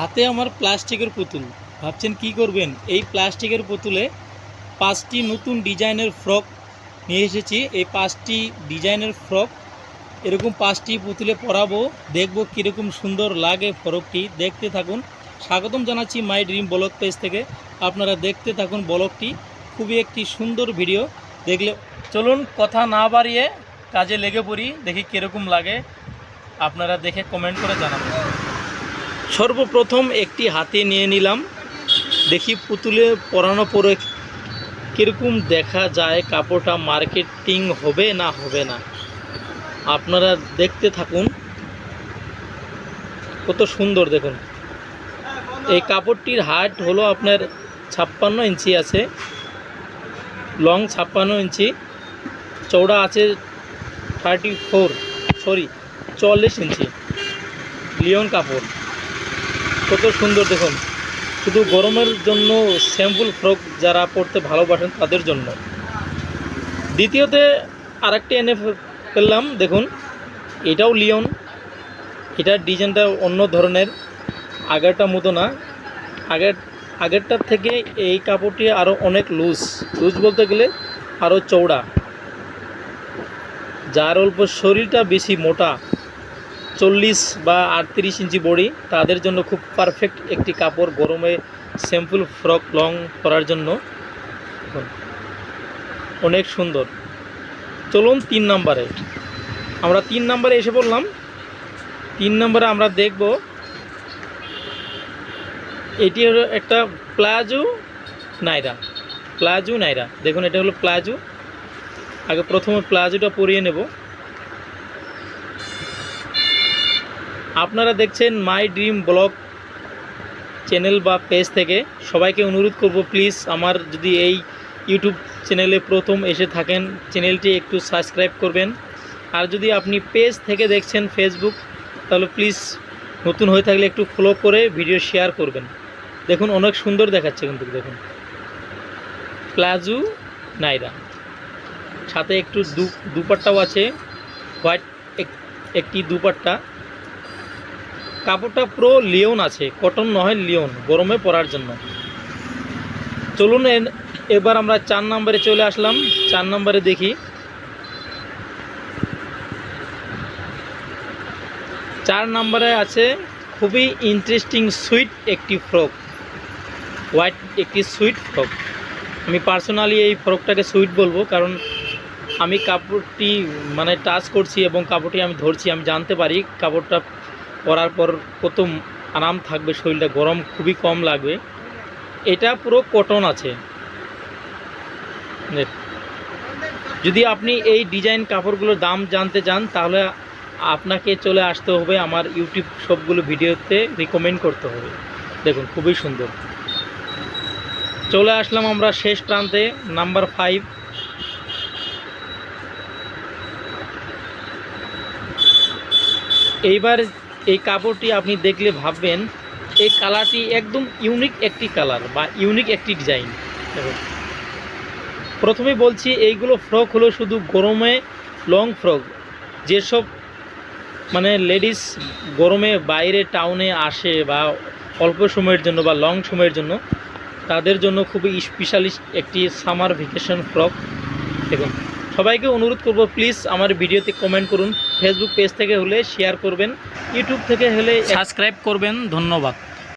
হাতে আমার প্লাস্টিকের পুতুল। ভাবছেন কি করবেন? এই প্লাস্টিকের পুতুলে পাঁচটি নতুন ডিজাইনের ফ্রক নিয়ে এসেছি। এই পাঁচটি ডিজাইনের ফ্রক, এরকম পাঁচটি পুতুলে পরাবো। দেখব কীরকম সুন্দর লাগে ফ্রকটি। দেখতে থাকুন। স্বাগতম জানাচ্ছি মাই ড্রিম ব্লগ পেজ থেকে। আপনারা দেখতে থাকুন ব্লগটি। খুবই একটি সুন্দর ভিডিও। দেখলে চলুন কথা না বাড়িয়ে কাজে লেগে পড়ি। দেখি কীরকম লাগে। আপনারা দেখে কমেন্ট করে জানাবেন। সর্বপ্রথম একটি হাতে নিয়ে নিলাম। দেখি পুতুলে পরানো পরে কীরকম দেখা যায়, কাপড়টা মার্কেটিং হবে না হবে না। আপনারা দেখতে থাকুন। কত সুন্দর দেখুন। এই কাপড়টির হাইট হলো আপনার ছাপ্পান্ন ইঞ্চি আছে। লং ছাপ্পান্ন ইঞ্চি। চৌড়া আছে থার্টি ফোর, সরি, চল্লিশ ইঞ্চি। লিওন কাপড়। কত সুন্দর দেখুন। শুধু গরমের জন্য স্যাম্পল ফ্রক যারা পরতে ভালোবাসেন তাদের জন্য। দ্বিতীয়তে আরেকটি এনে ফেললাম দেখুন। এটাও লিওন। এটার ডিজাইনটা অন্য ধরনের, আগেরটা মতো না। আগের, আগেরটার থেকে এই কাপড়টি আরও অনেক লুজ লুজ বলতে গেলে আরও চৌড়া যার অল্প শরীরটা বেশি মোটা। চল্লিশ বা আটত্রিশ ইঞ্চি বডি, তাদের জন্য খুব পারফেক্ট একটি কাপড় গরমে স্যাম্পল ফ্রক লং করার জন্য। অনেক সুন্দর। চলুন তিন নাম্বারে। আমরা তিন নাম্বারে এসে বললাম তিন নাম্বারে আমরা দেখব, এটি হলো একটা প্লাজো নাইরা। প্লাজো নাইরা। দেখুন, এটা হলো প্লাজো। আগে প্রথমে প্লাজোটা পরিয়ে নেব। আপনারা দেখছেন মাই ড্রিম ব্লগ চ্যানেল বা পেজ থেকে। সবাইকে অনুরোধ করব, প্লিজ আমার যদি এই ইউটিউব চ্যানেলে প্রথম এসে থাকেন, চ্যানেলটি একটু সাবস্ক্রাইব করবেন। আর যদি আপনি পেজ থেকে দেখছেন ফেসবুক, তাহলে প্লিজ নতুন হয়ে থাকলে একটু ফলো করে ভিডিও শেয়ার করবেন। দেখুন, অনেক সুন্দর দেখাচ্ছে কিন্তু, দেখুন। প্লাজু নাইরা। সাথে একটু দুপাট্টাও আছে, হোয়াইট একটি দুপাট্টা। কাপড়টা পুরো লিওন আছে কটন নয় লিওন, গরমে পরার জন্য। চলুন এবার আমরা চার নম্বরে চলে আসলাম, চার নম্বরে দেখি। চার নম্বরে আছে খুবই ইন্টারেস্টিং সুইট একটি ফ্রক হোয়াইট একটি সুইট ফ্রক আমি পার্সোনালি এই ফ্রকটাকে সুইট বলব, কারণ আমি কাপড়টি মানে টাচ করছি এবং কাপড়টি আমি ধরছি, আমি জানতে পারি কাপড়টা পরার পর কত আরাম থাকবে, শরীরটা গরম খুবই কম লাগবে। এটা পুরো কটন আছে। যদি আপনি এই ডিজাইন কাপড়গুলোর দাম জানতে চান, তাহলে আপনাকে চলে আসতে হবে আমার ইউটিউব সবগুলো ভিডিওতে রিকমেন্ড করতে হবে। দেখুন, খুবই সুন্দর। চলে আসলাম আমরা শেষ প্রান্তে, নাম্বার ফাইভ। এইবার এই কাপড়টি আপনি দেখলে ভাববেন, এই কালারটি একদম ইউনিক একটি কালার বা ইউনিক একটি ডিজাইন প্রথমে বলছি, এইগুলো ফ্রক হলো শুধু গরমে লং ফ্রক যেসব মানে লেডিস গরমে বাইরে টাউনে আসে বা অল্প সময়ের জন্য বা লং সময়ের জন্য, তাদের জন্য খুবই স্পেশালিস্ট একটি সামার ভেকেশন ফ্রক দেখুন। সবাইকে অনুরোধ করব প্লিজ আমার ভিডিওতে কমেন্ট করুন। ফেসবুক পেজ থেকে হলে শেয়ার করবেন। ইউটিউব থেকে হলে সাবস্ক্রাইব করবেন। ধন্যবাদ।